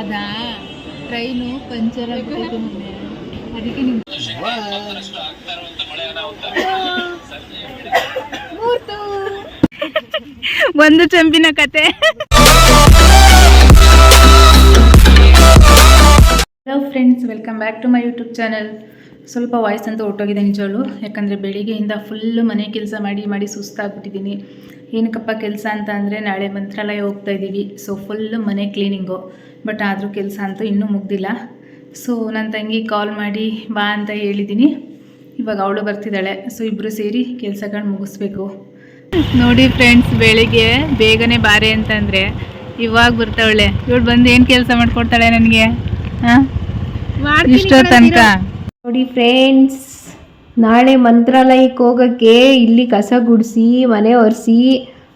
ಅದಾ? Train puncture ಆಗ್ಬಿಟ್ಟು ಮೊನ್ನೆ. ಅದಕ್ಕೆ ನಿಮ್ಗೆ ಒಂದು ಚಂಪಿನ ಕತೆ. Hello friends welcome back to my YouTube channel ಸ್ವಲ್ಪ ವಾಯ್ಸ್ ಅಂತ ಹೊಟ್ಟೋಗಿದೆ ನಿಜವಳು ಯಾಕಂದರೆ ಬೆಳಿಗ್ಗೆಯಿಂದ ಫುಲ್ಲು ಮನೆ ಕೆಲಸ ಮಾಡಿ ಮಾಡಿ ಸುಸ್ತಾಗ್ಬಿಟ್ಟಿದ್ದೀನಿ. ಏನಕ್ಕಪ್ಪ ಕೆಲಸ ಅಂತ ಅಂದರೆ ನಾಳೆ ಮಂತ್ರಾಲಯ ಹೋಗ್ತಾ ಇದ್ದೀವಿ ಸೊ ಫುಲ್ ಮನೆ ಕ್ಲೀನಿಂಗು ಬಟ್ ಆದರೂ ಕೆಲಸ ಅಂತೂ ಇನ್ನೂ ಮುಗ್ದಿಲ್ಲ. ಸೊ ನನ್ನ ತಂಗಿ ಕಾಲ್ ಮಾಡಿ ಬಾ ಅಂತ ಹೇಳಿದ್ದೀನಿ ಇವಾಗ ಅವಳು ಬರ್ತಿದ್ದಾಳೆ. ಸೊ ಇಬ್ಬರು ಸೇರಿ ಕೆಲಸಗಳು ಮುಗಿಸ್ಬೇಕು. ನೋಡಿ ಫ್ರೆಂಡ್ಸ್ ಬೆಳಿಗ್ಗೆ ಬೇಗನೆ ಬಾರೆ ಅಂತಂದರೆ ಇವಾಗ ಬರ್ತಾವಳೆ. ಇವಳು ಬಂದು ಏನು ಕೆಲಸ ಮಾಡ್ಕೊಡ್ತಾಳೆ ನನಗೆ? ಹಾಂ? ಇಷ್ಟೋ ತನಕ ನೋಡಿ ಫ್ರೆಂಡ್ಸ್ ನಾಳೆ ಮಂತ್ರಾಲಯಕ್ಕೆ ಹೋಗೋಕ್ಕೆ ಇಲ್ಲಿ ಕಸ ಗುಡಿಸಿ, ಮನೆ ಒರೆಸಿ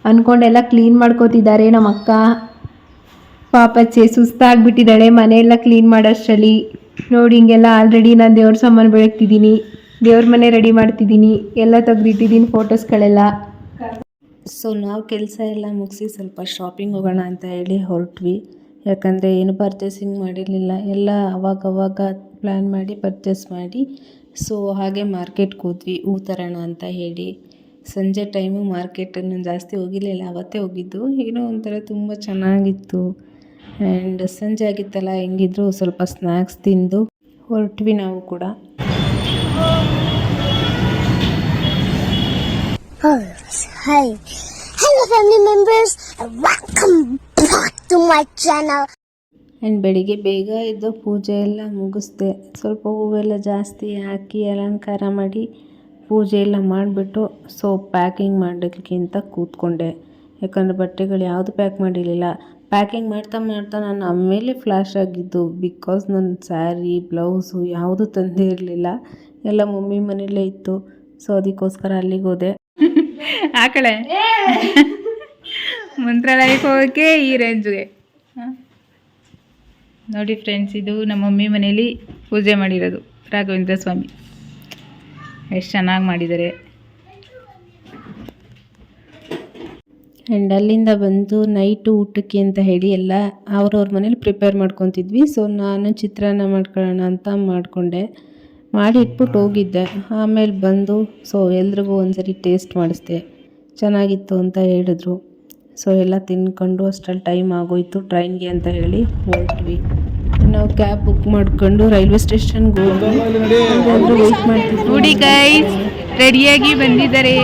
ಅಂದ್ಕೊಂಡೆಲ್ಲ ಕ್ಲೀನ್ ಮಾಡ್ಕೋತಿದ್ದಾರೆ ನಮ್ಮ ಅಕ್ಕ ಪಾಪಚ್ಚೆ ಸುಸ್ತಾಗ್ಬಿಟ್ಟಿದ್ದಾಳೆ. ಮನೆಯೆಲ್ಲ ಕ್ಲೀನ್ ಮಾಡೋಷ್ಟರಲ್ಲಿ. ನೋಡಿ, ಹಿಂಗೆಲ್ಲ ಆಲ್ರೆಡಿ ನಾನು ದೇವ್ರ ಸಾಮಾನು ಬೆಳಗ್ತಿದ್ದೀನಿ. ದೇವ್ರ ಮನೆ ರೆಡಿ ಮಾಡ್ತಿದ್ದೀನಿ. ಎಲ್ಲ ತೆಗ್ದಿಟ್ಟಿದ್ದೀನಿ ಫೋಟೋಸ್ಗಳೆಲ್ಲ ಸೊ ನಾವು ಕೆಲಸ ಎಲ್ಲ ಮುಗಿಸಿ ಸ್ವಲ್ಪ ಶಾಪಿಂಗ್ ಹೋಗೋಣ ಅಂತ ಹೇಳಿ ಹೊರಟ್ವಿ. ಯಾಕಂದರೆ ಏನು ಪರ್ಚೇಸಿಂಗ್ ಮಾಡಿರಲಿಲ್ಲ. ಎಲ್ಲ ಅವಾಗ ಅವಾಗ ಪ್ಲ್ಯಾನ್ ಮಾಡಿ ಪರ್ಚೇಸ್ ಮಾಡಿ. ಸೊ ಹಾಗೆ ಮಾರ್ಕೆಟ್ಗೆ ಹೋದ್ವಿ. ಹೂ ತರೋಣ ಅಂತ ಹೇಳಿ. ಸಂಜೆ ಟೈಮು ಮಾರ್ಕೆಟನ್ನು ಜಾಸ್ತಿ ಹೋಗಿರಲಿಲ್ಲ. ಅವತ್ತೇ ಹೋಗಿದ್ದು. ಏನೋ ಒಂಥರ ತುಂಬ ಚೆನ್ನಾಗಿತ್ತು. ಆ್ಯಂಡ್ ಸಂಜೆ ಆಗಿತ್ತಲ್ಲ, ಹೆಂಗಿದ್ರು ಸ್ವಲ್ಪ ಸ್ನ್ಯಾಕ್ಸ್ ತಿಂದು ಹೊರಟ್ವಿ ನಾವು ಕೂಡ. Hi family family members welcome back to my channel. And ಬೆಳಿಗ್ಗೆ ಬೇಗ ಎದ್ದು ಪೂಜೆ ಎಲ್ಲ ಮುಗಿಸ್ದೆ. ಸ್ವಲ್ಪ ಹೂವೆಲ್ಲ ಜಾಸ್ತಿ ಹಾಕಿ ಅಲಂಕಾರ ಮಾಡಿ ಪೂಜೆ ಎಲ್ಲ ಮಾಡಿಬಿಟ್ಟು ಸೊ ಪ್ಯಾಕಿಂಗ್ ಮಾಡೋಕ್ಕಿಂತ ಕೂತ್ಕೊಂಡೆ. ಯಾಕಂದರೆ ಬಟ್ಟೆಗಳು ಯಾವುದು ಪ್ಯಾಕ್ ಮಾಡಿರಲಿಲ್ಲ. ಪ್ಯಾಕಿಂಗ್ ಮಾಡ್ತಾ ಮಾಡ್ತಾ ನಾನು ಆಮೇಲೆ ಫ್ಲ್ಯಾಶ್ ಆಗಿದ್ದು. ಬಿಕಾಸ್ ನನ್ನ ಸ್ಯಾರಿ ಬ್ಲೌಸು ಯಾವುದು ತಂದೇ ಇರಲಿಲ್ಲ ಎಲ್ಲ ಮಮ್ಮಿ ಮನೇಲೇ ಇತ್ತು. ಸೊ ಅದಕ್ಕೋಸ್ಕರ ಅಲ್ಲಿಗೆ ಹೋದೆ. ಆ ಕಡೆ? ಮಂತ್ರಾಲಯಕ್ಕೆ ಹೋಗೋಕ್ಕೆ ಈ ರೇಂಜ್ಗೆ ನೋಡಿ ಫ್ರೆಂಡ್ಸ್ ಇದು ನಮ್ಮ ಮಮ್ಮಿ ಮನೇಲಿ ಪೂಜೆ ಮಾಡಿರೋದು ರಾಘವೇಂದ್ರ ಸ್ವಾಮಿ. ಎಷ್ಟು ಚೆನ್ನಾಗಿ ಮಾಡಿದ್ದಾರೆ. ಆ್ಯಂಡ್ ಅಲ್ಲಿಂದ ಬಂದು ನೈಟು ಊಟಕ್ಕೆ ಅಂತ ಹೇಳಿ ಎಲ್ಲ ಅವ್ರವ್ರ ಮನೇಲಿ ಪ್ರಿಪೇರ್ ಮಾಡ್ಕೊತಿದ್ವಿ. ಸೊ ನಾನು ಚಿತ್ರಾನ್ನ ಮಾಡ್ಕೊಳ್ಳೋಣ ಅಂತ ಮಾಡಿಕೊಂಡೆ. ಮಾಡಿ ಇಟ್ಬಿಟ್ಟು ಹೋಗಿದ್ದೆ. ಆಮೇಲೆ ಬಂದು ಸೊ ಎಲ್ರಿಗೂ ಒಂದ್ಸರಿ ಟೇಸ್ಟ್ ಮಾಡಿಸ್ದೆ. ಚೆನ್ನಾಗಿತ್ತು ಅಂತ ಹೇಳಿದ್ರು. ಸೊ ಎಲ್ಲ ತಿನ್ಕೊಂಡು ಅಷ್ಟರಲ್ಲಿ ಟೈಮ್ ಆಗೋಯ್ತು. ಟ್ರೈನ್ಗೆ ಅಂತ ಹೇಳಿ ಹೊರಟ್ವಿ. ನಾವು ಕ್ಯಾಬ್ ಬುಕ್ ಮಾಡ್ಕೊಂಡು ರೈಲ್ವೆ ಸ್ಟೇಷನ್ಗೆ ಹೋಗಿ ವೆಯ್ಟ್ ಮಾಡ್ತೀವಿ ನೋಡಿ ಗೈಸ್ ರೆಡಿಯಾಗಿ ಬಂದಿದ್ದಾರೆ.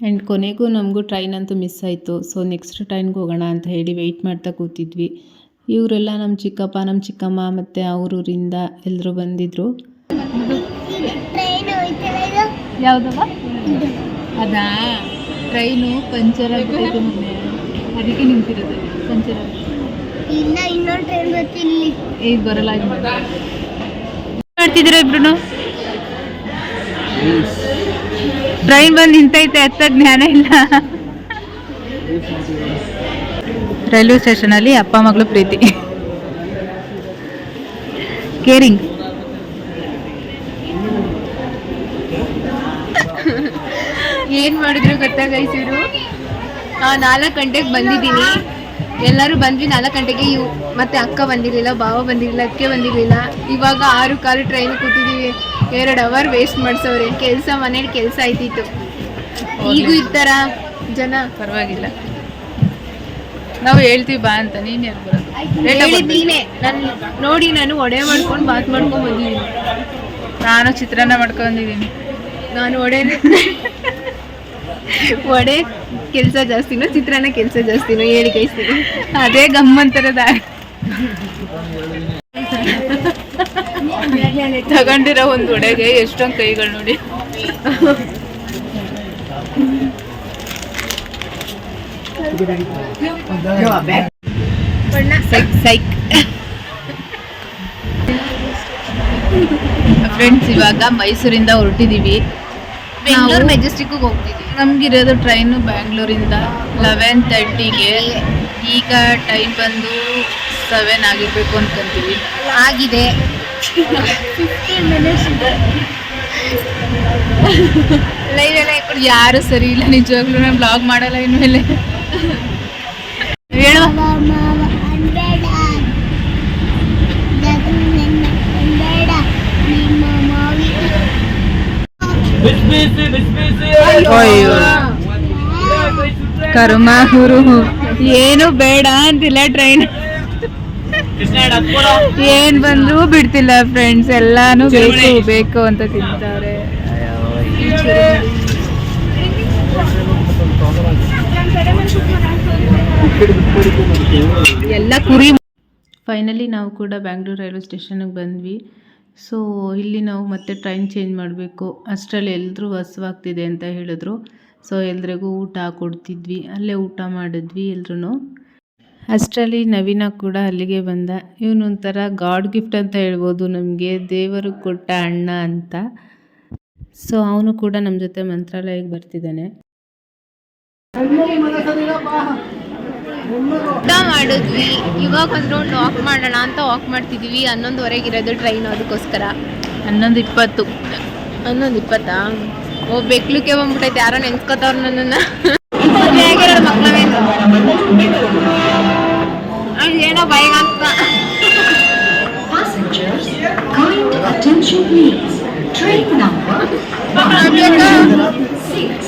ಆ್ಯಂಡ್ ಕೊನೆಗೂ ನಮಗೂ ಟ್ರೈನ್ ಅಂತೂ ಮಿಸ್ ಆಯಿತು. ಸೊ ನೆಕ್ಸ್ಟ್ ಟ್ರೈನ್ಗೆ ಹೋಗೋಣ ಅಂತ ಹೇಳಿ ವೆಯ್ಟ್ ಮಾಡ್ತಾ ಕೂತಿದ್ವಿ. ಇವರೆಲ್ಲ ನಮ್ಮ ಚಿಕ್ಕಪ್ಪ ನಮ್ಮ ಚಿಕ್ಕಮ್ಮ ಮತ್ತು ಅವರೂರಿಂದ ಎಲ್ಲರೂ ಬಂದಿದ್ದರು ಯಾವುದವ? ಅದಾ? ಟ್ರೈನು ಪಂಚರ್ ಆಗ್ಬಿಟ್ಟೈತೆ ಮೊನ್ನೆ. ಅದಕ್ಕೆ ನಿಂತಿರೋದು ಪಂಚರ್ ಆಗಿ. ಇಲ್ಲ ಇನ್ನೊಂದು ಟ್ರೈನ್ ಬರುತ್ತೆ ಇಲ್ಲಿ. ಈಗ ಬರಲ್ಲ ಮಾಡ್ತಿದ್ದೀರ ಇಬ್ರು ಟ್ರೈನ್ ಬಂದು ನಿಂತೈತೆ ಹತ್ತ ಜ್ಞಾನ ಇಲ್ಲ. ರೈಲ್ವೆ ಸ್ಟೇಷನಲ್ಲಿ ಅಪ್ಪ ಮಗಳು ಪ್ರೀತಿ. ಕೇರಿಂಗ್. ಏನು ಮಾಡಿದ್ರು ಗೊತ್ತಾ ಗೈಸ್ ಇವರು? ನಾಲ್ಕು ಗಂಟೆಗೆ ಬಂದಿದ್ದೀನಿ. ಎಲ್ಲರೂ ಬಂದ್ವಿ ನಾಲ್ಕು ಗಂಟೆಗೆ ಇವು ಮತ್ತೆ ಅಕ್ಕ ಬಂದಿರಲಿಲ್ಲ ಭಾವ ಬಂದಿರಲಿಲ್ಲ ಅಕ್ಕ ಬಂದಿರಲಿಲ್ಲ. ಇವಾಗ ಆರು ಕಾಲು ಟ್ರೈನ್ ಕೂತಿದ್ದೀವಿ ಎರಡು ಅವರ್ ವೇಸ್ಟ್ ಮಾಡಿಸೋರೆ ಕೆಲಸ ಮನೇಲಿ ಕೆಲಸ ಆಯ್ತಿತ್ತು. ಈಗೂ ಇರ್ತಾರ ಜನ? ಪರವಾಗಿಲ್ಲ. ನಾವು ಹೇಳ್ತೀವಿ ಬಾ ಅಂತ ನೀನ್ ಯಾರು ಬರೋದು? ನಾನು. ನೋಡಿ ನಾನು ಒಡೆ ಮಾಡ್ಕೊಂಡು ಬಾತ್ ಮಾಡ್ಕೊಂಡು ಬಂದಿದ್ದೀನಿ. ನಾನು ಚಿತ್ರಾನ್ನ ಮಾಡ್ಕೊಂಡಿದ್ದೀನಿ ನಾನು ಒಡೆ ಒಡೆ ಕೆಲಸ ಜಾಸ್ತಿನೋ ಚಿತ್ರಾನ್ನ ಕೆಲಸ ಜಾಸ್ತಿನೋ ಹೇಳಿ ಕೈಸ್ತೀನಿ ಅದೇ ಗಮ್ಮಂತರದ. ತಗೊಂಡಿರೋ ಒಂದು ಒಡೆಗೆ ಎಷ್ಟೊಂದು ಕೈಗಳು ನೋಡಿ. ಫ್ರೆಂಡ್ಸ್ ಇವಾಗ ಮೈಸೂರಿಂದ ಹೊರಟಿದೀವಿ. ಬೆಂಗಳೂರು ಮೆಜೆಸ್ಟಿಕ್ಗೆ ಹೋಗ್ತಿದ್ದೀವಿ ನಮ್ಗಿರೋದು ಟ್ರೈನು ಬ್ಯಾಂಗ್ಳೂರಿಂದ ಲೆವೆನ್ ತರ್ಟಿಗೆ ಈಗ ಟೈಮ್ ಬಂದು ಸೆವೆನ್ ಆಗಿರ್ಬೇಕು ಅನ್ಕೊಂತೀವಿ. ಆಗಿದೆ. ಲೈವ್ ಎಲ್ಲ ಯಾರು ಸರಿ ಇಲ್ಲ ನಿಜವಾಗ್ಲೂ ನಾನು ಬ್ಲಾಗ್ ಮಾಡಲ್ಲ ಇನ್ಮೇಲೆ. ಹೇಳುವ ಅಯ್ಯೋ. ಕರ್ಮ ಹುರು ಏನು ಬೇಡ ಅಂತಿಲ್ಲ ಟ್ರೈನ್ ಏನ್ ಬಂದ್ರು ಬಿಡ್ತಿಲ್ಲ ಫ್ರೆಂಡ್ಸ್ ಎಲ್ಲಾನು ಬೇಕು ಬೇಕು ಅಂತ ತಿಂತಾರೆ ಅಯ್ಯೋ, ಈ ಚುರುಮುರಿ. ಎಲ್ಲ ಕುರಿ ಫೈನಲಿ ನಾವು ಕೂಡ ಬ್ಯಾಂಗ್ಳೂರ್ ರೈಲ್ವೆ ಸ್ಟೇಷನ್ಗೆ ಬಂದ್ವಿ. ಸೊ ಇಲ್ಲಿ ನಾವು ಮತ್ತೆ ಟ್ರೈನ್ ಚೇಂಜ್ ಮಾಡಬೇಕು. ಅಷ್ಟರಲ್ಲಿ ಎಲ್ಲರೂ ಹಸುವಾಗ್ತಿದೆ ಅಂತ ಹೇಳಿದ್ರು. ಸೊ ಎಲ್ರಿಗೂ ಊಟ ಕೊಡ್ತಿದ್ವಿ. ಅಲ್ಲೇ ಊಟ ಮಾಡಿದ್ವಿ ಎಲ್ರೂ ಅಷ್ಟರಲ್ಲಿ ನವೀನ ಕೂಡ ಅಲ್ಲಿಗೆ ಬಂದ. ಇವನು ಒಂಥರ ಗಾಡ್ ಗಿಫ್ಟ್ ಅಂತ ಹೇಳ್ಬೋದು ನಮಗೆ. ದೇವರು ಕೊಟ್ಟ ಅಣ್ಣ ಅಂತ. ಸೊ ಅವನು ಕೂಡ ನಮ್ಮ ಜೊತೆ ಮಂತ್ರಾಲಯಕ್ಕೆ ಬರ್ತಿದ್ದಾನೆ. ಊಟ ಮಾಡಿದ್ವಿ. ಇವಾಗ ಒಂದು ರೌಂಡ್ ವಾಕ್ ಮಾಡೋಣ ಅಂತ ವಾಕ್ ಮಾಡ್ತಿದ್ವಿ. ಹನ್ನೊಂದುವರೆಗೆ ಇರೋದು ಟ್ರೈನ್ ಅದಕ್ಕೋಸ್ಕರ. ಹನ್ನೊಂದು ಇಪ್ಪತ್ತು. ಹನ್ನೊಂದು ಇಪ್ಪತ್ತಾ? ಓ ಬೆಕ್ಲುಕ್ಕೆ ಬಂದ್ಬಿಟ್ಟೈತೆ ಯಾರೋ ನೆನ್ಸ್ಕೊತವ್ರ ನನ್ನನ್ನು. ಹೇಗಿರೋದು ಮಕ್ಕಳವೇನು ಏನೋ ಭಯ ಅಂತ Passengers, kind attention please. Train number 6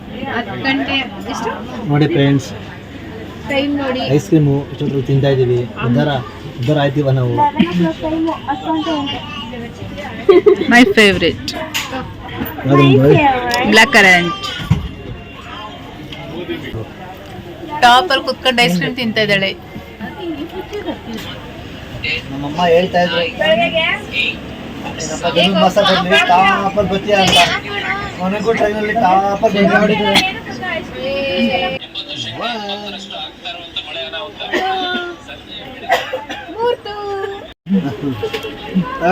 ಹತ್ತು ಗಂಟೆ ಎಷ್ಟು? ನೋಡಿ ಫ್ರೆಂಡ್ಸ್ ಟೈಮ್ ನೋಡಿ. ಐಸ್ ಕ್ರೀಮು ಇಷ್ಟೊತ್ತು ತಿಂತಾ ಇದ್ದೀವಿ. ಉದ್ದಾರ ಉದ್ದಾರ ಆಯ್ತೀವ ನಾವು? ಮೈ ಫೇವ್ರೆಟ್ ಬ್ಲ್ಯಾಕ್ ಕರೆಂಟ್ ಟಾಪಲ್ಲಿ ಕುತ್ಕೊಂಡು ಐಸ್ ಕ್ರೀಮ್ ತಿಂತಾ ಇದ್ದಾಳೆ. ನಮ್ಮಮ್ಮ ಹೇಳ್ತಾ ಇದ್ರು. ಮಸಾಲೆ ಟಾಪಲ್ಲಿ ಬರ್ತೀಯ ಅಂತ. ಕೊನೆಗೂ ಟ್ರೈನಲ್ಲಿ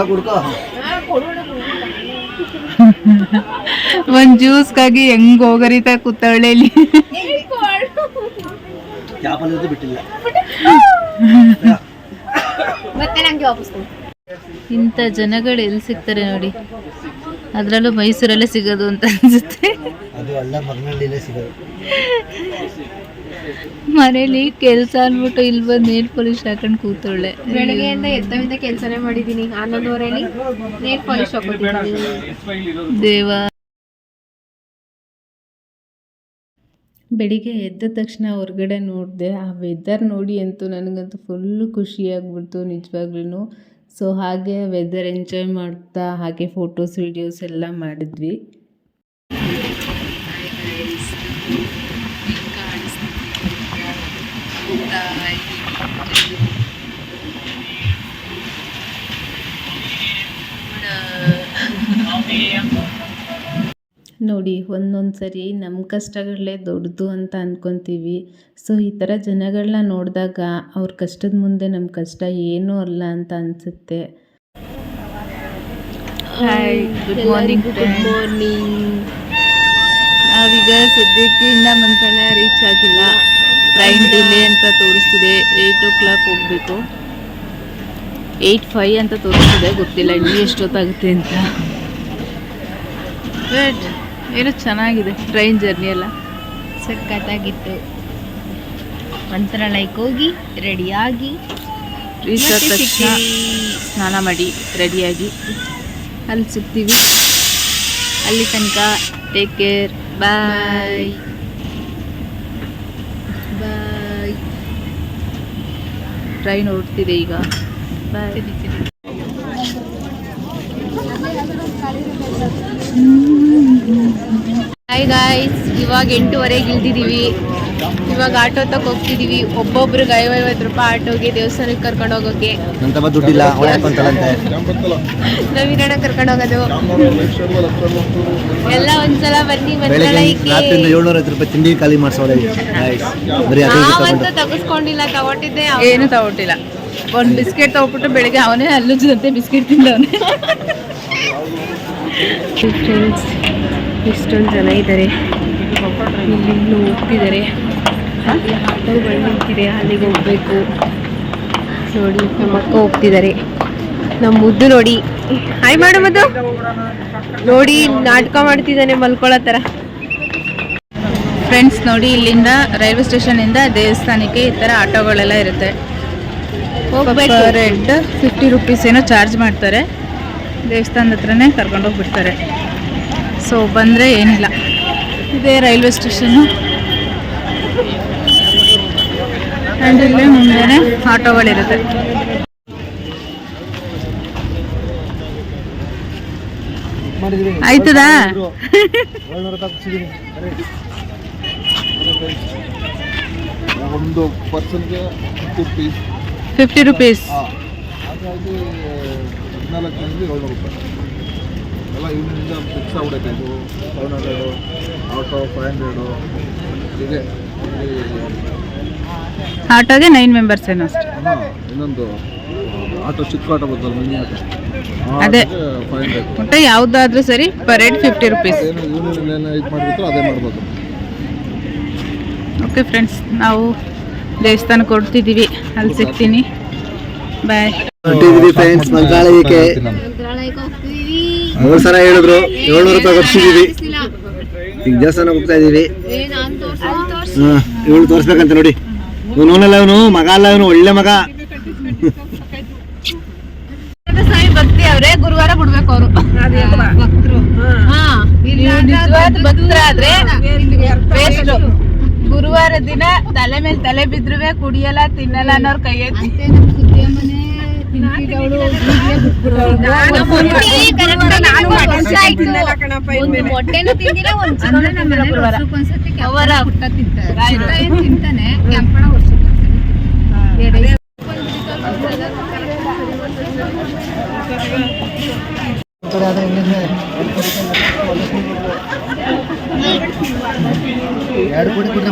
ಕುಡ್ಕೋ ಒಂದ್ ಜ್ಯೂಸ್ಗಾಗಿ ಹೆಂಗ್ ಹೋಗರಿತ ಕುತ್ತಳ್ಳಿ ಟಾಪಲ್ಲಿ ಬಿಟ್ಟಿಲ್ಲ. ಮತ್ತೆ ನಂಗೆ ವಾಪಸ್ ಕೊಡು. ಇಂಥ ಜನಗಳು ಎಲ್ಲಿ ಸಿಗ್ತಾರೆ ನೋಡಿ. ಅದರಲ್ಲೂ ಮೈಸೂರಲ್ಲೇ ಸಿಗೋದು ಅಂತ ಅನ್ಸುತ್ತೆ. ಮನೇಲಿ ಕೆಲಸ ಅನ್ಬಿಟ್ಟು ಇಲ್ಲಿ ಬಂದು ನೇರ್ ಪಾಲಿಶ್ ಹಾಕೊಂಡು ಕೂತೊಳ್ಳೆ ಬೆಳಗ್ಗೆಯಿಂದ ಎತ್ತವಿಂದ ಕೆಲಸನೇ ಮಾಡಿದ್ದೀನಿ ಹನ್ನೊಂದುವರೆಯಲ್ಲಿ ನೇಲ್ ಪಾಲಿಶ್ ಹಾಕೊಂಡಿದ್ದೀನಿ ದೇವ. ಬೆಳಿಗ್ಗೆ ಎದ್ದ ತಕ್ಷಣ ಹೊರಗಡೆ ನೋಡಿದೆ ಆ ವೆದರ್ ನೋಡಿ ಅಂತೂ ನನಗಂತೂ ಫುಲ್ಲು ಖುಷಿಯಾಗ್ಬಿಡ್ತು ನಿಜವಾಗ್ಲೂ ಸೊ ಹಾಗೆ ವೆದರ್ ಎಂಜಾಯ್ ಮಾಡ್ತಾ ಹಾಗೆ ಫೋಟೋಸ್ ವಿಡಿಯೋಸ್ ಎಲ್ಲ ಮಾಡಿದ್ವಿ ನೋಡಿ ಒಂದೊಂದು ಸರಿ ನಮ್ಮ ಕಷ್ಟಗಳೇ ದೊಡ್ಡದು ಅಂತ ಅಂದ್ಕೊತೀವಿ ಸೊ ಈ ಥರ ಜನಗಳನ್ನ ನೋಡಿದಾಗ ಅವ್ರ ಕಷ್ಟದ ಮುಂದೆ ನಮ್ಮ ಕಷ್ಟ ಏನೂ ಅಲ್ಲ ಅಂತ ಅನಿಸುತ್ತೆ. Hi good morning good morning ನಾವೀಗ ಸದ್ಯಕ್ಕೆ ಇನ್ನ ಮಂತ್ರಾಲಯ ರೀಚ್ ಆಗಿಲ್ಲ. ಟ್ರೈನ್ ಡಿಲೇ ಅಂತ ತೋರಿಸ್ತಿದೆ. ಏಯ್ಟ್ ಓ ಕ್ಲಾಕ್ ಹೋಗಬೇಕು. ಏಯ್ಟ್ ಫೈವ್ ಅಂತ ತೋರಿಸ್ತಿದೆ. ಗೊತ್ತಿಲ್ಲ ಇನ್ನೂ ಎಷ್ಟೊತ್ತಾಗುತ್ತೆ ಅಂತ. ಏನೋ ಚೆನ್ನಾಗಿದೆ ಟ್ರೈನ್ ಜರ್ನಿ ಎಲ್ಲ. ಸಖತ್ತಾಗಿತ್ತು. ಮಂತ್ರಾಲಯಕ್ಕೆ ಹೋಗಿ ರೆಡಿಯಾಗಿ ತಕ್ಷಣ ಸ್ನಾನ ಮಾಡಿ ರೆಡಿಯಾಗಿ ಅಲ್ಲಿ ಸಿಗ್ತೀವಿ. ಅಲ್ಲಿ ತನಕ take care bye bye train ಹೊರಡ್ತಿದೆ ಈಗ. ಬಾಯ್ ಹಾಯ್ ಗಾಯ್ಸ್ ಇವಾಗ ಎಂಟೂವರೆಗೆ ಇಳ್ದಿದ್ದೀವಿ. ಇವಾಗ ಆಟೋ ತಕ್ಕ ಹೋಗ್ತಿದೀವಿ ಒಬ್ಬೊಬ್ರಿಗೆ ಐವೈವತ್ತು ರೂಪಾಯಿ ಆಟೋಗೆ ದೇವಸ್ಥಾನಕ್ಕೆ ಕರ್ಕೊಂಡು ಹೋಗೋಕೆ. ನವೀನಣ್ಣ ಕರ್ಕೊಂಡು ಹೋಗೋದು. ಎಲ್ಲ ಒಂದ್ಸಲ ಬನ್ನಿ ರೂಪಾಯಿ ತಿಂಡಿ ಖಾಲಿ ನಾವಂತೂ ತಗಸ್ಕೊಂಡಿಲ್ಲ ತಗೊಟ್ಟಿದ್ದೆ ಏನು ತಗೊಟ್ಟಿಲ್ಲ. ಒಂದು ಬಿಸ್ಕೆಟ್ ತಗೊಬಿಟ್ಟು ಬೆಳಿಗ್ಗೆ ಅವನೇ ಅಲ್ಲುಜ್ಜದಂತೆ ಬಿಸ್ಕೆಟ್ ತಿಂದವನೇ. ಫ್ರೆಂಡ್ಸ್ ಇಷ್ಟೊಂದು ಜನ ಇದ್ದಾರೆ. ಇಲ್ಲಿ ಹೋಗ್ತಿದ್ದಾರೆ. ಅಲ್ಲಿ ನಿಂತಿದೆ ಅಲ್ಲಿಗೆ ಹೋಗ್ಬೇಕು. ನೋಡಿ ನಮ್ಮ ಅಕ್ಕ ಹೋಗ್ತಿದ್ದಾರೆ. ನಮ್ಮ ಮುದ್ದು ನೋಡಿ. ಹಾಯ್ ಮಾಡು ಮದ್ದು ನೋಡಿ ನಾಟಕ ಮಾಡ್ತಿದ್ದಾನೆ ಮಲ್ಕೊಳ್ಳೋ ಥರ. ಫ್ರೆಂಡ್ಸ್ ನೋಡಿ ಇಲ್ಲಿಂದ ರೈಲ್ವೆ ಸ್ಟೇಷನಿಂದ ದೇವಸ್ಥಾನಕ್ಕೆ ಈ ಥರ ಆಟೋಗಳೆಲ್ಲ ಇರುತ್ತೆ. ಹೋಗ್ಬೇಕು. ರೆಡ್ ಫಿಫ್ಟಿ ರುಪೀಸ್ ಏನೋ ಚಾರ್ಜ್ ಮಾಡ್ತಾರೆ. ದೇವಸ್ಥಾನದ ಹತ್ರನೇ ಕರ್ಕೊಂಡೋಗಿ ಬಿಡ್ತಾರೆ ಸೊ ಬಂದರೆ ಏನಿಲ್ಲ. ಇದೇ ರೈಲ್ವೆ ಸ್ಟೇಷನ್ನು. ಆ್ಯಂಡ್ ಇಲ್ಲೇ ಮುಂದೆನೇ ಆಟೋಗಳಿರುತ್ತೆ ಆಯ್ತದಾ? ಒಂದು ಪರ್ಸನ್ಗೆ ಟು ಪೀಸ್ ಫಿಫ್ಟಿ ರುಪೀಸ್ ಹಾಗಾಗಿ ಹದಿನಾಲ್ಕು ಜನರಿಗೆ ಏಳ್ನೂರು ರೂಪಾಯಿ ಎಲ್ಲ ಇವನಿಂದ ಫಿಕ್ಸ್ ಆಗ್ಬಿಡುತ್ತೆ ಇದು. Seven hundred auto five hundred ಹೀಗೆ. ಆಟೋಗೆ ನೈನ್ ಮೆಂಬರ್ಸ್ ಏನೋ ಅಷ್ಟೇ? ಹಾಂ ಇನ್ನೊಂದು ಆಟೋ ಚಿಕ್ಕ ಆಟೋ ಬರ್ತದೆ ಮಿನಿ ಆಟೋ. ಅದೇ. ಫೈವ್ ಹಂಡ್ರೆಡ್ ಒಟ್ಟು ಯಾವುದಾದ್ರೂ ಸರಿ ಪರ್ ಹೆಡ್ ಫಿಫ್ಟಿ ರುಪೀಸ್ ಏನು ಯೂನಿಯನ್ ಏನು ಇದು ಮಾಡಿಬಿಟ್ರೆ ಅದೇ ಮಾಡ್ಬೋದು. ಓಕೆ ಫ್ರೆಂಡ್ಸ್ ನಾವು ದೇವಸ್ಥಾನ ಕೊಡ್ತಿದ್ದೀವಿ. ಅಲ್ಲಿ ಸಿಗ್ತೀನಿ. ಬಾಯ್ ಫ್ರೆಂಡ್ಸ್ ಮಂತ್ರಾಲಯಕ್ಕೆ. ಮೂರು ಸಲ ಹೇಳಿದ್ರು ಏಳ್ನೂರು ರೂಪಾಯಿ ಕೊಡ್ಸಿದ್ದೀವಿ ಈಗ ದೇವಸ್ಥಾನ ಹೋಗ್ತಾ ಇದೀವಿ. ಇವಳು ತೋರಿಸ್ಬೇಕಂತ ನೋಡಿ. ಇವನಲ್ಲ ಇವನು ಮಗ ಅಲ್ಲ ಇವನು ಒಳ್ಳೆ ಮಗ. ಭಕ್ತಿ ಅವರೇ ಗುರುವಾರ ಬಿಡ್ಬೇಕು ಅವರು. ಭಕ್ತರಾದ್ರೆ ಗುರುವಾರ ದಿನ ತಲೆ ಮೇಲೆ ತಲೆ ಬಿದ್ರುವೆ ಕುಡಿಯಲ್ಲ ತಿನ್ನಲ್ಲ ಅನ್ನೋರ್ ಕೈ ಎತ್ತಿ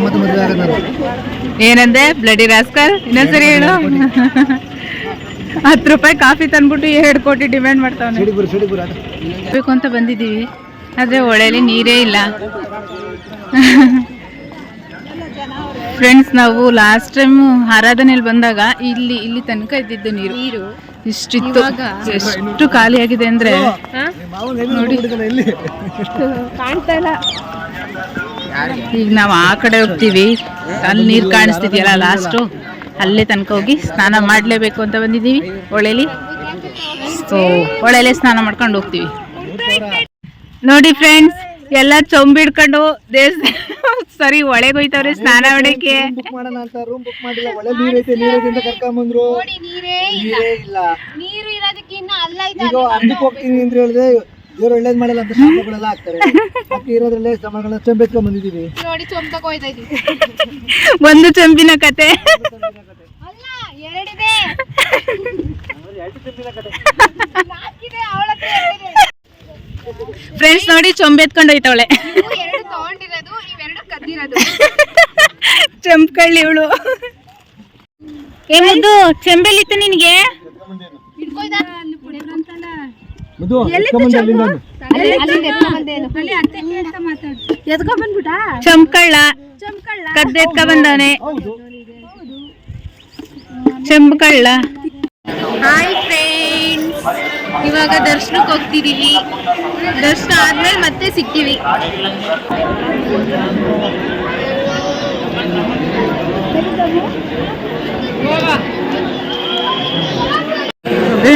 ಮದುವೆ ಆಗೋದು ನಾನು ಏನಂದೆ? ಬ್ಲಡಿ ರಾಸ್ಕರ್ ಇನ್ನೊಂದ್ಸರಿ ಹೇಳು. ಹತ್ತು ರೂಪಾಯಿ ಕಾಫಿ ತಂದ್ಬಿಟ್ಟು ಎರಡು ಕೋಟಿ ಡಿಮ್ಯಾಂಡ್ ಮಾಡ್ತಾವೆ ಬೇಕು ಅಂತ ಬಂದಿದ್ದೀವಿ. ಆದರೆ ಹೊಳೆಯಲ್ಲಿ ನೀರೇ ಇಲ್ಲ. ಫ್ರೆಂಡ್ಸ್ ನಾವು ಲಾಸ್ಟ್ ಟೈಮ್ ಆರಾಧನೆಯಲ್ಲಿ ಬಂದಾಗ ಇಲ್ಲಿ ಇಲ್ಲಿ ತನಕ ಇದ್ದಿದ್ದು ನೀರು. ನೀರು? ಇಷ್ಟಿತ್ತು. ಎಷ್ಟು ಖಾಲಿಯಾಗಿದೆ ಅಂದ್ರೆ ನೋಡಿ ಕಾಣ್ತಾ ಇಲ್ಲ. ಈಗ ನಾವು ಆ ಕಡೆ ಹೋಗ್ತೀವಿ. ಅಲ್ಲಿ ನೀರು ಕಾಣಿಸ್ತಿದ್ಯಲ್ಲ ಲಾಸ್ಟು ಅಲ್ಲೇ ತನಕ ಹೋಗಿ ಸ್ನಾನ ಮಾಡಲೇಬೇಕು ಅಂತ ಬಂದಿದ್ದೀವಿ ಹೊಳೆಲಿ ಸೊ ಹೊಳೆಲೆ ಸ್ನಾನ ಮಾಡ್ಕೊಂಡು ಹೋಗ್ತೀವಿ. ನೋಡಿ ಫ್ರೆಂಡ್ಸ್ ಎಲ್ಲ ಚೊಂಬಿಡ್ಕೊಂಡು ದೇವಸ್ಥಾನ ಸರಿ ಒಳಗೆ ಹೋಯ್ತವ್ರೆ ಸ್ನಾನ ಮಾಡಕ್ಕೆ. ಬುಕ್ ಮಾಡೋಣ ಅಂತ ರೂಮ್ ಬುಕ್ ಮಾಡಿಲ್ಲ. ಒಳ್ಳೆ ನೀರೈತೆ ನೀರೈತೆ ಕರ್ಕೊಂಬಂದ್ರು. ನೀರೇ ಇಲ್ಲ. ನೀರು ಇರೋದಕ್ಕೆ ಇನ್ನ ಅಲ್ಲ ದೇವ್ರು ಒಳ್ಳೇದ್ ಮಾಡಲ್ಲ ಅಂತ ಶಾಪಗಳೆಲ್ಲ ಆಗ್ತಾರೆ ಇರೋದ್ರಲ್ಲೇ ಸಮಾನಗಳನ್ನ ಚೆಂಬೆತ್ಕೊಂಡ್ ಬಂದಿದ್ದೀವಿ. ನೋಡಿ ಚೊಂಬಕ್ ಹೋಯ್ತಾ ಇದೀವಿ ಒಂದು ಚಂಪಿನ ಕತೆ. ಅಲ್ಲ ಎರಡಿದೆ. ನಾಲ್ಕಿದೆ ಅವಳ ಫ್ರೆಂಡ್ಸ್ ನೋಡಿ ಚೊಂಬೆ ಎತ್ಕೊಂಡು ಹೋಯ್ತವಳೆ ಎರಡು ತಗೊಂಡಿರೋದು ಇವೆರಡು ಕದ್ದಿರೋದು. ಇವಳು. ಏನಿದು ಚೆಂಬೆಲಿತ್ತು ನಿನಗೆ? ಕದ್ದು ಎತ್ಕ ಬಂದವನೆ. ಚಂಪ್ಕಳ್ಳ. ಹಾಯ್ ಫ್ರೆಂಡ್ಸ್ ಇವಾಗ ದರ್ಶನಕ್ಕೆ ಹೋಗ್ತಿದೀವಿ. ದರ್ಶನ ಆದ್ಮೇಲೆ ಮತ್ತೆ ಸಿಗ್ತೀವಿ. ಅದೇ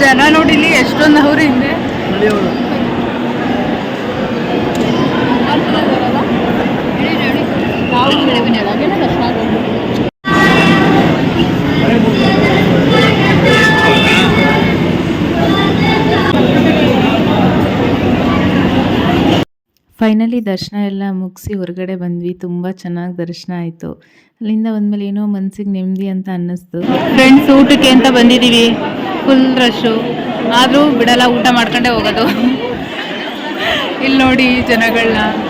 ಜನ ನೋಡಿಲಿ ಎಷ್ಟೊಂದು ಅವ್ರು ಹಿಂದೆ. ದರ್ಶನ ಎಲ್ಲ ಮುಗಿಸಿ ಹೊರಗಡೆ ಬಂದ್ವಿ. ತುಂಬ ಚೆನ್ನಾಗಿ ದರ್ಶನ ಆಯಿತು. ಅಲ್ಲಿಂದ ಬಂದಮೇಲೆ ಏನೋ ಮನ್ಸಿಗೆ ನೆಮ್ಮದಿ ಅಂತ ಅನ್ನಿಸ್ತು. ಫ್ರೆಂಡ್ಸ್ ಊಟಕ್ಕೆ ಅಂತ ಬಂದಿದ್ದೀವಿ ಫುಲ್ ರಶ್ಶು ಆದರೂ ಬಿಡಲ್ಲ, ಊಟ ಮಾಡ್ಕೊಂಡೇ ಹೋಗೋದು. ಇಲ್ಲಿ ನೋಡಿ ಜನಗಳನ್ನ.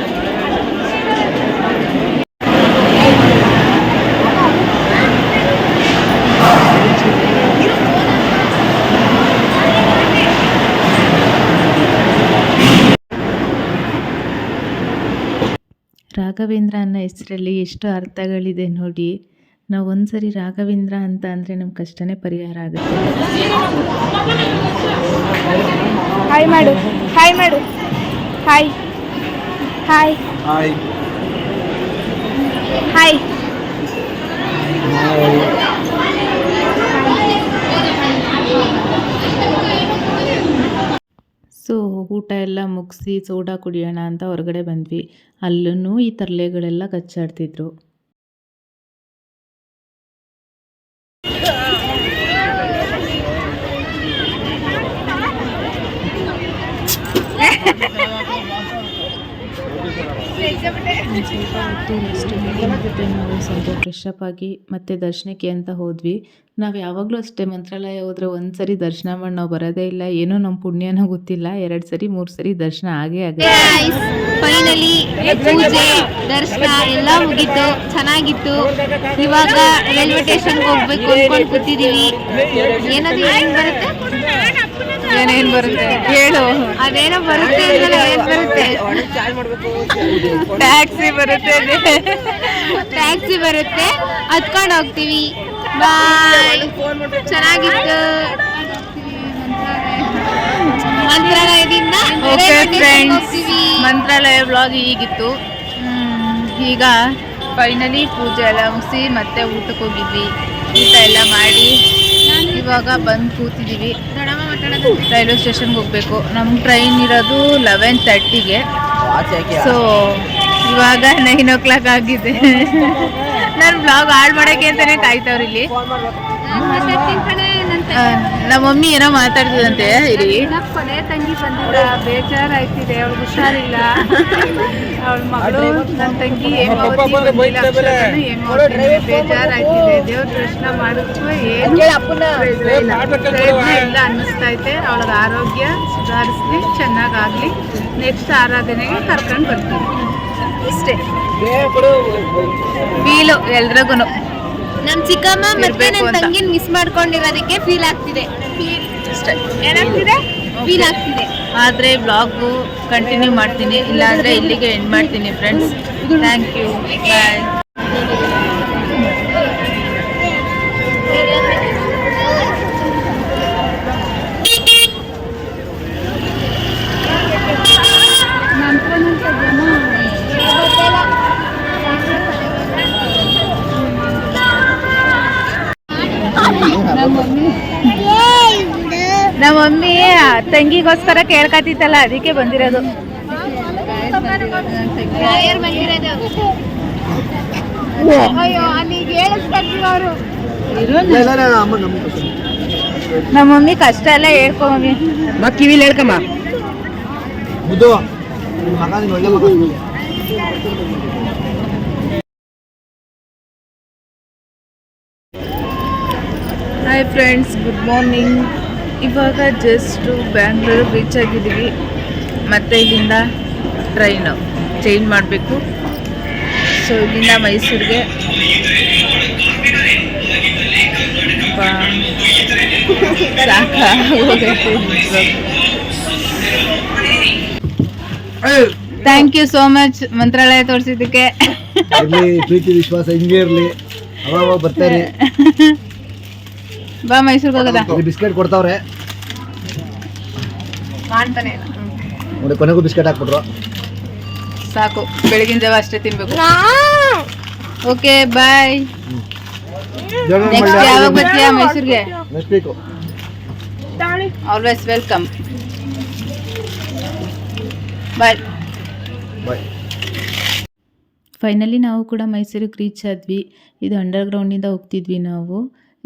ರಾಘವೇಂದ್ರ ಅನ್ನೋ ಹೆಸರಲ್ಲಿ ಎಷ್ಟು ಅರ್ಥಗಳಿದೆ ನೋಡಿ. ನಾವು ಒಂದ್ಸರಿ ರಾಘವೇಂದ್ರ ಅಂತ ಅಂದರೆ ನಮ್ಮ ಕಷ್ಟನೇ ಪರಿಹಾರ ಆಗುತ್ತೆ. ಹಾಯ್ ಮಾಡು. ಹಾಯ್ ಮಾಡು. Hi hi hi hi so ಊಟ ಎಲ್ಲ ಮುಗಿಸಿ ಸೋಡಾ ಕುಡಿಯೋಣ ಅಂತ ಹೊರಗಡೆ ಬಂದ್ವಿ. ಅಲ್ಲೂ ಈ ತರಲೆಗಳೆಲ್ಲ ಕಚ್ಚಾಡ್ತಿದ್ರು. ಒಂದು ಸ್ವಲ್ಪ ಹೊತ್ತು ರೆಸ್ಟ್ ಮಾಡಿ ಮತ್ತೆ ನಾವು ಸ್ವಲ್ಪ ಫ್ರೆಶ್ ಅಪ್ ಆಗಿ ಮತ್ತೆ ದರ್ಶನಕ್ಕೆ ಅಂತ ಹೋದ್ವಿ ನಾವು ಯಾವಾಗಲೂ ಅಷ್ಟೇ ಮಂತ್ರಾಲಯ ಹೋದ್ರೆ ಒಂದು ಸರಿ ದರ್ಶನ ಮಾಡಿ ನಾವು ಬರೋದೇ ಇಲ್ಲ ಏನೋ ನಮ್ಮ ಪುಣ್ಯನೋ ಗೊತ್ತಿಲ್ಲ ಎರಡು ಸರಿ ಮೂರು ಸರಿ ದರ್ಶನ ಆಗೇ ಆಗಿದೆ ಫೈನಲಿ ಪೂಜೆ ದರ್ಶನ ಎಲ್ಲ ಮುಗೀತು ಚೆನ್ನಾಗಿತ್ತು ಇವಾಗ ರೈಲ್ವೆ ಸ್ಟೇಷನ್ಗೆ ಹೋಗ್ಬೇಕು ಅಂದ್ಕೊಂಡು ಕೂತಿದೀವಿ ಏನಾದರೂ ಏನ್ ಬರುತ್ತೆ ಏನೇನು ಬರುತ್ತೆ? ಹೇಳು. ಅದೇನೋ ಬರುತ್ತೆ ಏನ್ ಬರುತ್ತೆ? ಟ್ಯಾಕ್ಸಿ ಬರುತ್ತೆ ಟ್ಯಾಕ್ಸಿ ಬರುತ್ತೆ. ಹತ್ಕೊಂಡು ಹೋಗ್ತೀವಿ. ಬಾಯ್ ಚೆನ್ನಾಗಿತ್ತು. ಮಂತ್ರಾಲಯದಿಂದ ಓಕೆ ಫ್ರೆಂಡ್ಸ್ ಮಂತ್ರಾಲಯ ಬ್ಲಾಗ್ ಹೀಗಿತ್ತು. ಈಗ ಫೈನಲಿ ಪೂಜೆ ಎಲ್ಲ ಮುಗಿಸಿ ಮತ್ತೆ ಊಟಕ್ಕೆ ಹೋಗಿದ್ವಿ. ಊಟ ಎಲ್ಲ ಮಾಡಿ ಇವಾಗ ಬಂದು ಕೂತಿದ್ದೀವಿ ರೈಲ್ವೆ ಸ್ಟೇಷನ್ಗೆ ಹೋಗಬೇಕು. ನಮ್ಮ ಟ್ರೈನ್ ಇರೋದು ಲೆವೆನ್ ತರ್ಟಿಗೆ ಸೊ ಇವಾಗ ನೈನ್ ಓ ಕ್ಲಾಕ್ ಆಗಿದೆ ನಾನು ಬ್ಲಾಗ್ ಹಾಳು ಮಾಡೋಕ್ಕೆ ಅಂತಲೇ ಕಾಯ್ತವ್ರು ಇಲ್ಲಿ. ಆ, ನಮ್ಮ ಮಮ್ಮಿ ಏನೋ ಮಾತಾಡ್ತಿದಂತೆ ಇರಿ. ಕೊನೆ ತಂಗಿ ಬಂದಿಲ್ಲ ಬೇಜಾರಾಯ್ತಿದೆ ಅವಳು ಹುಷಾರಿಲ್ಲ. ಅವಳ ಮಗಳು ನನ್ನ ತಂಗಿ ಹೇಮಾವತಿ ಬಂದಿಲ್ಲ. ಹೇಮಾವತಿ ಬೇಜಾರಾಯ್ತಿದೆ ದೇವ್ರ ದರ್ಶನ ಮಾಡಿದ್ರು ಏನು. ಪ್ರಯತ್ನ ಇಲ್ಲ. ಅನ್ನಿಸ್ತೈತೆ. ಅವಳ ಆರೋಗ್ಯ ಸುಧಾರಿಸ್ಲಿ ಚೆನ್ನಾಗಾಗ್ಲಿ. ನೆಕ್ಸ್ಟ್ ಆರಾಧನೆಗೆ ಕರ್ಕೊಂಡು ಬರ್ತೀನಿ. ಇಷ್ಟೇ. ಬೀಲು ಎಲ್ರಿಗೂ ನಮ್ಮ ಚಿಕ್ಕಮ್ಮ ಮತ್ತೆ ನನ್. ತಂಗಿನ ಮಿಸ್ ಮಾಡ್ಕೊಂಡಿರೋದಕ್ಕೆ ಫೀಲ್ ಆಗ್ತಿದೆ. ಏನಾಗ್ತಿದೆ? ಫೀಲ್ ಆಗ್ತಿದೆ. ಆದ್ರೆ ಬ್ಲಾಗ್ ಕಂಟಿನ್ಯೂ ಮಾಡ್ತೀನಿ ಇಲ್ಲಾಂದ್ರೆ ಇಲ್ಲಿಗೆ ಎಂಡ್ ಮಾಡ್ತೀನಿ ಫ್ರೆಂಡ್ಸ್ ಥ್ಯಾಂಕ್ ಯು ಬಾಯ್ ನಮ್ಮ ಮಮ್ಮಿ ತಂಗಿಗೋಸ್ಕರ ಕೇಳ್ಕತ್ತಿತ್ತಲ್ಲ ಅದಕ್ಕೆ ಬಂದಿರೋದು. ನಮ್ಮ ಮಮ್ಮಿ ಕಷ್ಟ ಎಲ್ಲ ಹೇಳ್ಕೊ ಮಮ್ಮಿ. ಕಿವಿಲಿ ಹೇಳ್ಕಮ್ಮ. ಒಳ್ಳೆ ಫ್ರೆಂಡ್ಸ್ ಗುಡ್ ಮಾರ್ನಿಂಗ್ ಇವಾಗ ಜಸ್ಟು ಬ್ಯಾಂಗ್ಳೂರು ರೀಚ್ ಆಗಿದ್ದೀವಿ. ಮತ್ತು ಇಲ್ಲಿಂದ ಟ್ರೈನು ಚೇಂಜ್ ಮಾಡಬೇಕು. ಸೊ ಇಲ್ಲಿಂದ ಮೈಸೂರಿಗೆ. Thank you so much Mantralaya ತೋರಿಸಿದ್ದಕ್ಕೆ. ಪ್ರೀತಿ ವಿಶ್ವಾಸ ಹಿಂಗೆ ಇರ್ಲಿ. ಬರ್ತಾರೆ. ಬಾ ಮೈಸೂರಿಗೆ ಹೋಗೋದಾ? ಇಲ್ಲಿ ಬಿಸ್ಕೆಟ್ ಕೊಡ್ತಾವ್ರೆ. ನೋಡಿ ಕೊನೆಗೂ ಬಿಸ್ಕೆಟ್ ಹಾಕ್ಬಿಟ್ರು. ಸಾಕು ಬೆಳಗಿನ ಜಾವ ಅಷ್ಟೇ ತಿನ್ಬೇಕು. ಓಕೆ ಬಾಯ್ ನೆಕ್ಸ್ಟ್ ಯಾವಾಗ ಬರ್ತೀಯಾ? ಮೈಸೂರಿಗೆ? Next week always welcome bye bye finally ನಾವು ಕೂಡ ಮೈಸೂರಿಗೆ ರೀಚ್ ಆದ್ವಿ. ಇದು ಅಂಡರ್ಗ್ರೌಂಡಿಂದ ಹೋಗ್ತಿದ್ವಿ ನಾವು.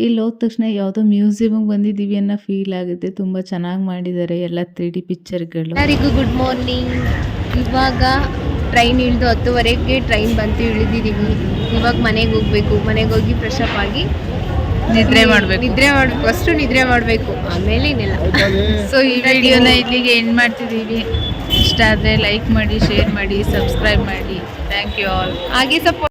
ಇಲ್ಲಿ ಹೋದ ತಕ್ಷಣ ಯಾವುದೋ ಮ್ಯೂಸಿಯಮ್ಗೆ ಬಂದಿದ್ದೀವಿ ಅನ್ನೋ ಫೀಲ್ ಆಗುತ್ತೆ. ತುಂಬ ಚೆನ್ನಾಗಿ ಮಾಡಿದ್ದಾರೆ ಎಲ್ಲ ತ್ರೀ ಡಿ ಪಿಕ್ಚರ್ಗಳು ಎಲ್ಲರಿಗೂ ಗುಡ್ ಮಾರ್ನಿಂಗ್ ಇವಾಗ ಟ್ರೈನ್ ಇಳಿದು ಹತ್ತುವರೆಗೆ ಟ್ರೈನ್ ಬಂತು ಇಳಿದಿದ್ದೀವಿ. ಇವಾಗ ಮನೆಗೆ ಹೋಗ್ಬೇಕು. ಮನೆಗೆ ಹೋಗಿ ಫ್ರೆಶ್ ಅಪ್ ಆಗಿ ನಿದ್ರೆ ಮಾಡಬೇಕು. ನಿದ್ರೆ ಮಾಡ್ಬೇಕು ಫಸ್ಟು ನಿದ್ರೆ ಮಾಡಬೇಕು. ಆಮೇಲೆ ಇನ್ನೆಲ್ಲ. ಸೊ ಈ ವಿಡಿಯೋನ ಇಲ್ಲಿಗೆ ಎಂಡ್ ಮಾಡ್ತಿದ್ದೀವಿ. ಇಷ್ಟ ಆದರೆ ಲೈಕ್ ಮಾಡಿ ಶೇರ್ ಮಾಡಿ ಸಬ್ಸ್ಕ್ರೈಬ್ ಮಾಡಿ. ಥ್ಯಾಂಕ್ ಯು ಆಲ್ ಹಾಗೆ ಸಪೋರ್ಟ್